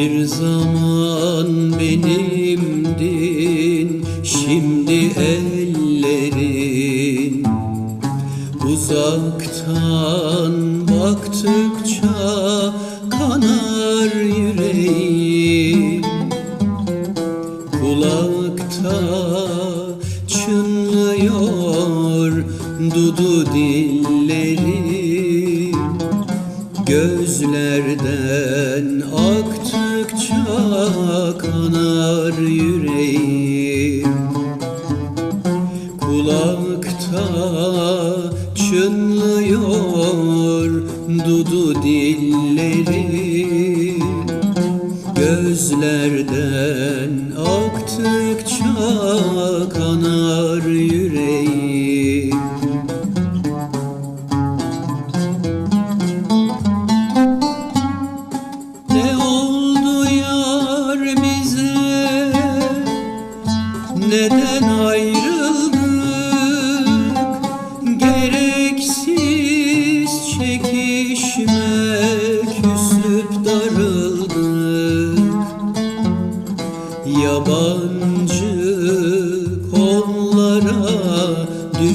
Bir zaman benimdin, şimdi ellerin. Uzaktan baktıkça kanar yüreğim. Kulakta çınlıyor dudu dillerim. Gözlerden aktıkça kanar yüreğim. Kulakta çınlıyor dudu dillerim. Gözlerden aktıkça kanar yüreğim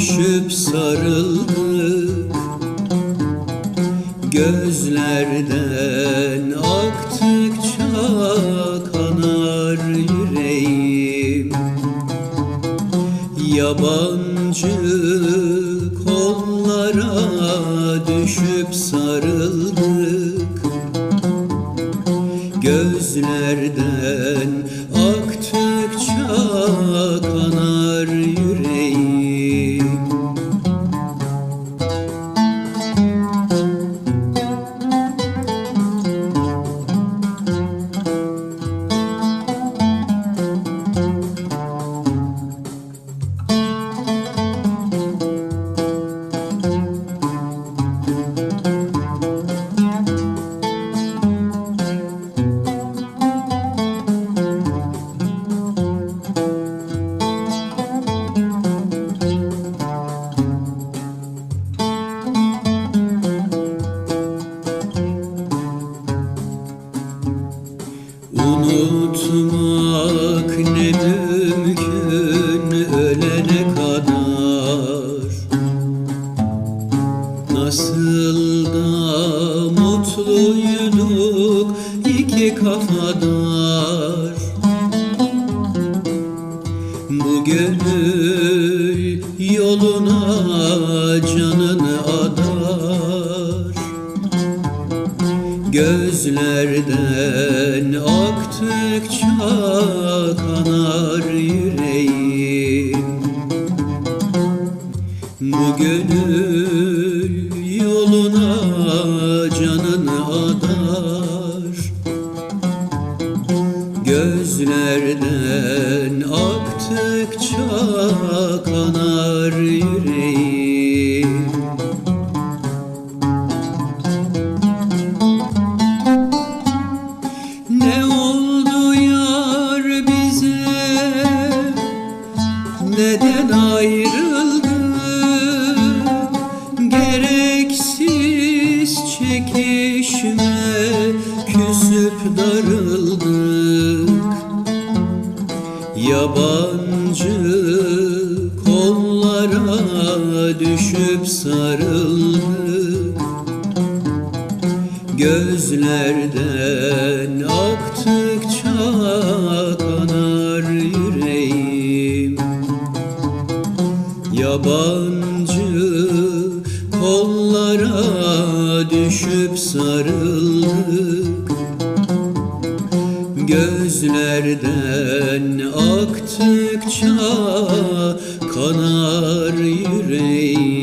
Düşüp sarıldık. Gözlerden aktıkça kanar yüreğim. Yabancı kollara düşüp sarıldık. Gözlerden Unutmak ne mümkün ölene kadar. Nasıl da mutluyduk iki kafadar. Bu gönül yoluna canını adar Gözlerden aktıkça kanar yüreğim. Bu gönül yoluna canını adar. Gözlerden aktıkça kanar yüreğim Neden ayrıldık Gereksiz çekişme Küsüp darıldık Yabancı kollara düşüp sarıldık Gözlerden aktıkça Yabancı kollara düşüp sarıldık. Gözlerden aktıkça kanar yüreğim